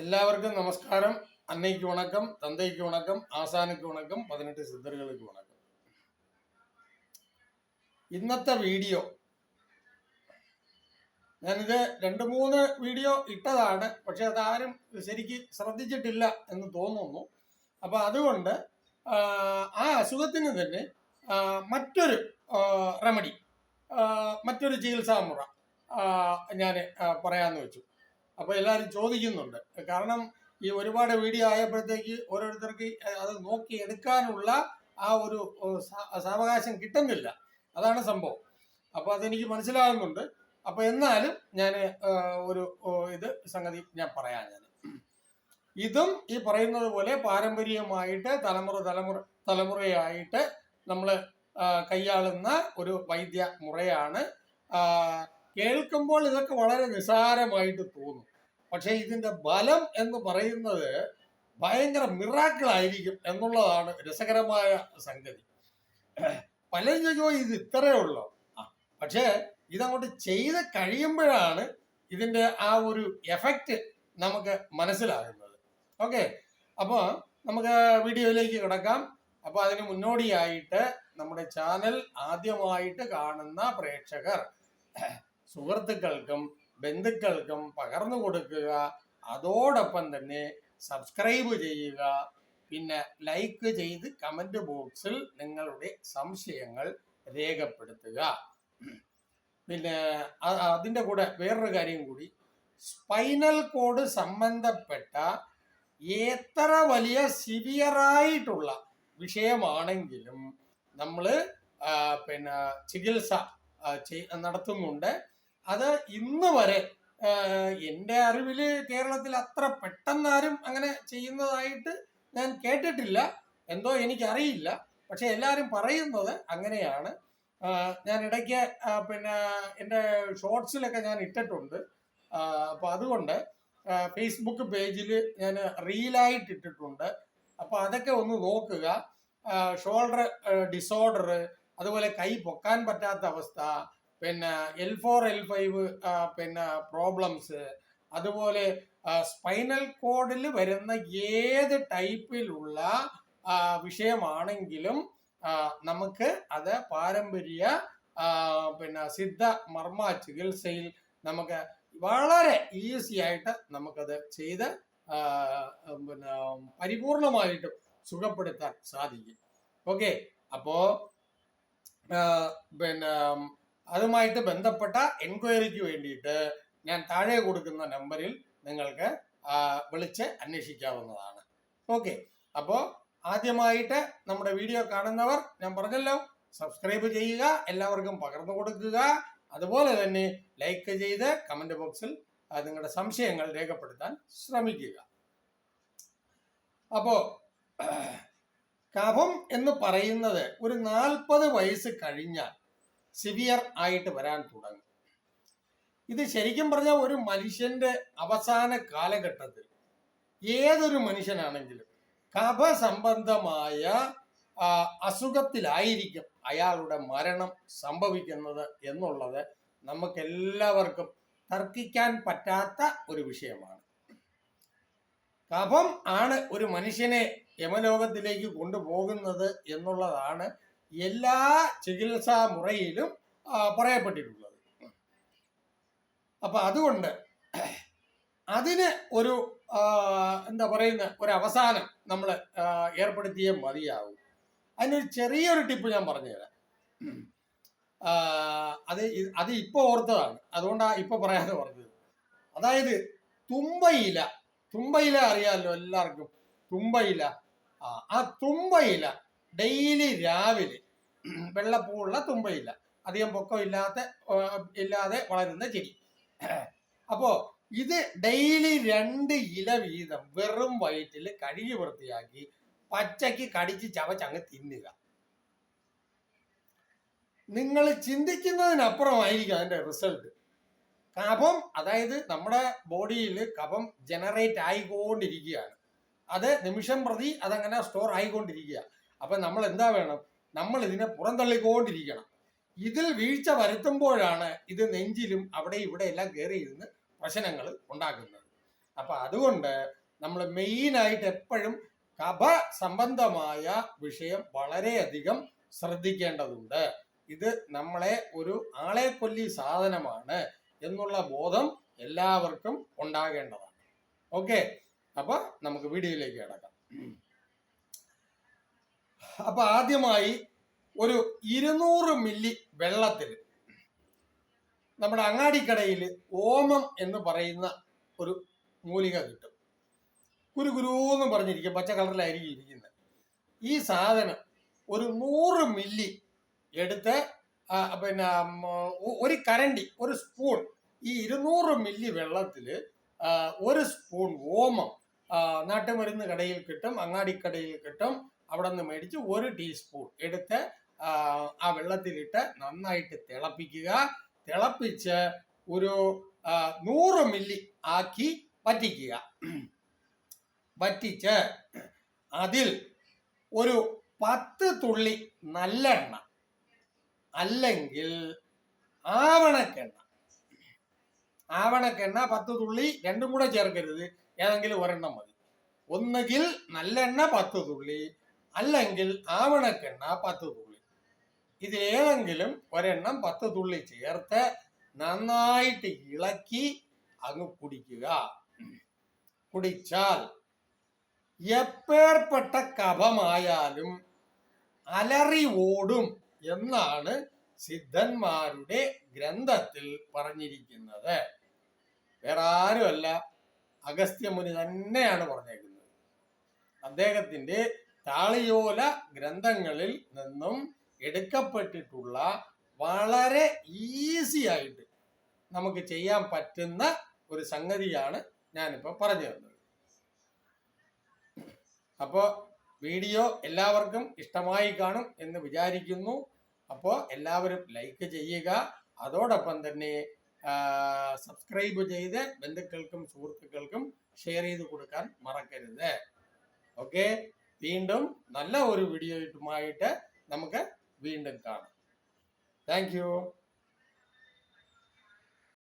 എല്ലാവർക്കും നമസ്കാരം. അന്നയ്ക്ക് വണക്കം തന്തയ്ക്ക് വണക്കം ആസാനയ്ക്ക് വണക്കം പതിനെട്ട് സിദ്ധറുകൾക്ക് വണക്കം. ഇന്നത്തെ വീഡിയോ ഞാനിത് രണ്ട് മൂന്ന് വീഡിയോ ഇട്ടതാണ്. പക്ഷെ അതാരും ശരിക്ക് ശ്രദ്ധിച്ചിട്ടില്ല എന്ന് തോന്നുന്നു. അപ്പോൾ അതുകൊണ്ട് ആ അസുഖത്തിന് തന്നെ മറ്റൊരു റെമഡി മറ്റൊരു ചികിത്സാ മുറ ഞാൻ പറയാമെന്ന് വെച്ചു. അപ്പോൾ എല്ലാവരും ചോദിക്കുന്നുണ്ട്. കാരണം ഈ ഒരുപാട് വീഡിയോ ആയപ്പോഴത്തേക്ക് ഓരോരുത്തർക്ക് അത് നോക്കി എടുക്കാനുള്ള ആ ഒരു സാവകാശം കിട്ടുന്നില്ല. അതാണ് സംഭവം. അപ്പോൾ അതെനിക്ക് മനസ്സിലാകുന്നുണ്ട്. അപ്പോൾ എന്നാലും ഞാൻ ഒരു ഇത് സംഗതി ഞാൻ പറയാം ഞാൻ ഇതും ഈ പറയുന്നത് പോലെ പാരമ്പര്യമായിട്ട് തലമുറ തലമുറ തലമുറയായിട്ട് നമ്മൾ കൈയാളുന്ന ഒരു വൈദ്യ മുറയാണ് കേൾക്കുമ്പോൾ ഇതൊക്കെ വളരെ നിസാരമായിട്ട് തോന്നും. പക്ഷെ ഇതിന്റെ ബലം എന്ന് പറയുന്നത് ഭയങ്കര മിറാക്കിളായിരിക്കും എന്നുള്ളതാണ് രസകരമായ സംഗതി. പലരും ചോദിക്കുമോ ഇത് ഇത്രയേ ഉള്ളൂ? പക്ഷേ ഇതങ്ങോട്ട് ചെയ്ത് കഴിയുമ്പോഴാണ് ഇതിന്റെ ആ ഒരു എഫക്റ്റ് നമുക്ക് മനസ്സിലാകുന്നത്. ഓക്കെ അപ്പോൾ നമുക്ക് വീഡിയോയിലേക്ക് കിടക്കാം. അപ്പോൾ അതിന് മുന്നോടിയായിട്ട് നമ്മുടെ ചാനൽ ആദ്യമായിട്ട് കാണുന്ന പ്രേക്ഷകർ സുഹൃത്തുക്കൾക്കും ബന്ധുക്കൾക്കും പകർന്നു കൊടുക്കുക. അതോടൊപ്പം തന്നെ സബ്സ്ക്രൈബ് ചെയ്യുക. പിന്നെ ലൈക്ക് ചെയ്ത് കമന്റ് ബോക്സിൽ നിങ്ങളുടെ സംശയങ്ങൾ രേഖപ്പെടുത്തുക. പിന്നെ അതിന്റെ കൂടെ വേറൊരു കാര്യം കൂടി. സ്പൈനൽ കോഡ് സംബന്ധപ്പെട്ട എത്ര വലിയ സിവിയറായിട്ടുള്ള വിഷയമാണെങ്കിലും നമ്മൾ പിന്നെ ചികിത്സ നടത്തുന്നുണ്ട്. അത് ഇന്ന് വരെ എന്റെ അറിവിൽ കേരളത്തിൽ അത്ര പെട്ടെന്നാരും അങ്ങനെ ചെയ്യുന്നതായിട്ട് ഞാൻ കേട്ടിട്ടില്ല. എന്തോ എനിക്കറിയില്ല. പക്ഷെ എല്ലാവരും പറയുന്നത് അങ്ങനെയാണ്. ഞാൻ ഇടയ്ക്ക് പിന്നെ എന്റെ ഷോർട്സിലൊക്കെ ഞാൻ ഇട്ടിട്ടുണ്ട്. അപ്പോൾ അതുകൊണ്ട് ഫേസ്ബുക്ക് പേജിൽ ഞാൻ റീലായിട്ട് ഇട്ടിട്ടുണ്ട്. അപ്പോൾ അതൊക്കെ ഒന്ന് നോക്കുക. ഷോൾഡർ ഡിസോർഡർ അതുപോലെ കൈ പൊക്കാൻ പറ്റാത്ത അവസ്ഥ പിന്നെ എൽ ഫോർ എൽ ഫൈവ് പിന്നെ പ്രോബ്ലംസ് അതുപോലെ സ്പൈനൽ കോഡിൽ വരുന്ന ഏത് ടൈപ്പിലുള്ള വിഷയമാണെങ്കിലും നമുക്ക് അത് പാരമ്പര്യ പിന്നെ സിദ്ധ മർമ്മ ചികിത്സയിൽ നമുക്ക് വളരെ ഈസി ആയിട്ട് നമുക്കത് ചെയ്ത് പിന്നെ പരിപൂർണമായിട്ടും സുഖപ്പെടുത്താൻ സാധിക്കും. ഓക്കെ അപ്പോ പിന്നെ അതുമായിട്ട് ബന്ധപ്പെട്ട എൻക്വയറിക്ക് വേണ്ടിയിട്ട് ഞാൻ താഴെ കൊടുക്കുന്ന നമ്പറിൽ നിങ്ങൾക്ക് വിളിച്ച് അന്വേഷിക്കാവുന്നതാണ്. ഓക്കെ. അപ്പോൾ ആദ്യമായിട്ട് നമ്മുടെ വീഡിയോ കാണുന്നവർ ഞാൻ പറഞ്ഞല്ലോ സബ്സ്ക്രൈബ് ചെയ്യുക എല്ലാവർക്കും പകർന്നു കൊടുക്കുക. അതുപോലെ തന്നെ ലൈക്ക് ചെയ്ത് കമന്റ് ബോക്സിൽ നിങ്ങളുടെ സംശയങ്ങൾ രേഖപ്പെടുത്താൻ ശ്രമിക്കുക. അപ്പോ കഫം എന്ന് പറയുന്നത് ഒരു നാൽപ്പത് വയസ്സ് കഴിഞ്ഞാൽ സിവിയർ ആയിട്ട് വരാൻ തുടങ്ങി. ഇത് ശരിക്കും പറഞ്ഞാൽ ഒരു മനുഷ്യന്റെ അവസാന കാലഘട്ടത്തിൽ ഏതൊരു മനുഷ്യനാണെങ്കിലും കഫ സംബന്ധമായ അസുഖത്തിലായിരിക്കും അയാളുടെ മരണം സംഭവിക്കുന്നത് എന്നുള്ളത് നമുക്കെല്ലാവർക്കും തർക്കിക്കാൻ പറ്റാത്ത ഒരു വിഷയമാണ്. കഫം ആണ് ഒരു മനുഷ്യനെ യമലോകത്തിലേക്ക് കൊണ്ടുപോകുന്നത് എന്നുള്ളതാണ് എല്ലാ ചികിത്സാ മുറയിലും പറയപ്പെട്ടിട്ടുള്ളത്. അപ്പൊ അതുകൊണ്ട് അതിന് ഒരു എന്താ പറയുന്ന ഒരു അവസാനം നമ്മൾ ഏർപ്പെടുത്തിയേ മതിയാവും. അതിനൊരു ചെറിയൊരു ടിപ്പ് ഞാൻ പറഞ്ഞുതരാം. അത് അത് ഇപ്പൊ ഓർത്തതാണ്. അതുകൊണ്ടാണ് ഇപ്പൊ പറയാതെ പറഞ്ഞത്. അതായത് തുമ്പയില തുമ്പയില അറിയാമല്ലോ എല്ലാവർക്കും? തുമ്പയില. ആ തുമ്പയില ഡെയിലി രാവിലെ വെള്ളപ്പൂവുള്ള തുമ്പയില്ല. അധികം പൊക്കം ഇല്ലാത്ത ഇല്ലാതെ വളരുന്ന ചെടി. അപ്പോ ഇത് ഡെയിലി രണ്ട് ഇല വീതം വെറും വയറ്റിൽ കഴുകി വൃത്തിയാക്കി പച്ചയ്ക്ക് കടിച്ച് ചവച്ചങ്ങ് തിന്നുക. നിങ്ങൾ ചിന്തിക്കുന്നതിനപ്പുറമായിരിക്കും അതിന്റെ റിസൾട്ട് കഫം അതായത് നമ്മുടെ ബോഡിയിൽ കഫം ജനറേറ്റ് ആയിക്കൊണ്ടിരിക്കുകയാണ്. അത് നിമിഷം പ്രതി അതങ്ങനെ സ്റ്റോർ ആയിക്കൊണ്ടിരിക്കുക അപ്പൊ നമ്മൾ എന്താ വേണം? നമ്മൾ ഇതിനെ പുറന്തള്ളിക്കൊണ്ടിരിക്കണം. ഇതിൽ വീഴ്ച വരുത്തുമ്പോഴാണ് ഇത് നെഞ്ചിലും അവിടെ ഇവിടെ എല്ലാം കയറി ഇരുന്ന് പ്രശ്നങ്ങൾ ഉണ്ടാക്കുന്നത് അപ്പൊ അതുകൊണ്ട് നമ്മൾ മെയിൻ ആയിട്ട് എപ്പോഴും കഥ സംബന്ധമായ വിഷയം വളരെയധികം ശ്രദ്ധിക്കേണ്ടതുണ്ട്. ഇത് നമ്മളെ ഒരു ആളെ കൊല്ലി സാധനമാണ് എന്നുള്ള ബോധം എല്ലാവർക്കും ഉണ്ടാകേണ്ടതാണ്. ഓക്കെ? അപ്പൊ നമുക്ക് വീഡിയോയിലേക്ക് കിടക്കാം. അപ്പൊ ആദ്യമായി ഒരു ഇരുന്നൂറ് മില്ലി വെള്ളത്തിൽ നമ്മുടെ അങ്ങാടിക്കടയിൽ ഓമം എന്ന് പറയുന്ന ഒരു മൂലിക കിട്ടും. കുരു കുരുന്ന് പറഞ്ഞിരിക്കും പച്ച കളറിലായിരിക്കും ഇരിക്കുന്നത്. ഈ സാധനം ഒരു നൂറ് മില്ലി എടുത്ത് പിന്നെ ഒരു കരണ്ടി ഒരു സ്പൂൺ ഈ ഇരുന്നൂറ് മില്ലി വെള്ളത്തിൽ ഒരു സ്പൂൺ ഓമം നാട്ടുമരുന്ന് കടയിൽ കിട്ടും അങ്ങാടിക്കടയിൽ കിട്ടും അവിടെ നിന്ന് മേടിച്ച് ഒരു ടീസ്പൂൺ എടുത്ത് ആ, വെള്ളത്തിലിട്ട് നന്നായിട്ട് തിളപ്പിക്കുക. തിളപ്പിച്ച് ഒരു നൂറ് മില്ലി ആക്കി വറ്റിക്കുക. വറ്റിച്ച് അതിൽ ഒരു പത്ത് തുള്ളി നല്ലെണ്ണ അല്ലെങ്കിൽ ആവണക്കെണ്ണ. ആവണക്കെണ്ണ പത്ത് തുള്ളി രണ്ടും കൂടെ ചേർക്കരുത്. ഏതെങ്കിലും ഒരെണ്ണം മതി. ഒന്നുകിൽ നല്ലെണ്ണ പത്ത് തുള്ളി അല്ലെങ്കിൽ ആവണക്കെണ്ണ പത്ത് തുള്ളി. ഇതിലേതെങ്കിലും ഒരെണ്ണം പത്ത് തുള്ളി ചേർത്ത് നന്നായിട്ട് ഇളക്കി അങ്ങ് കുടിക്കുക. കുടിച്ചാൽ എപ്പേർപ്പെട്ട കഫമായാലും അലറി ഓടും എന്നാണ് സിദ്ധന്മാരുടെ ഗ്രന്ഥത്തിൽ പറഞ്ഞിരിക്കുന്നത്. വേറെ ആരുമല്ല അഗസ്ത്യമുനി തന്നെയാണ് പറഞ്ഞേക്കുന്നത്. അദ്ദേഹത്തിന്റെ താളിയോല ഗ്രന്ഥങ്ങളിൽ നിന്നും എടുക്കപ്പെട്ടിട്ടുള്ള വളരെ ഈസി ആയിട്ട് നമുക്ക് ചെയ്യാൻ പറ്റുന്ന ഒരു സംഗതിയാണ് ഞാനിപ്പോൾ പറഞ്ഞു തന്നത്. അപ്പോൾ വീഡിയോ എല്ലാവർക്കും ഇഷ്ടമായി കാണും എന്ന് വിചാരിക്കുന്നു. അപ്പോൾ എല്ലാവരും ലൈക്ക് ചെയ്യുക. അതോടൊപ്പം തന്നെ സബ്സ്ക്രൈബ് ചെയ്ത് ബന്ധുക്കൾക്കും സുഹൃത്തുക്കൾക്കും ഷെയർ ചെയ്ത് കൊടുക്കാൻ മറക്കരുത്. ഓക്കെ? വീണ്ടും നല്ല ഒരു വീഡിയോയുമായിട്ട് നമുക്ക് വീണ്ടും കാണാം. താങ്ക്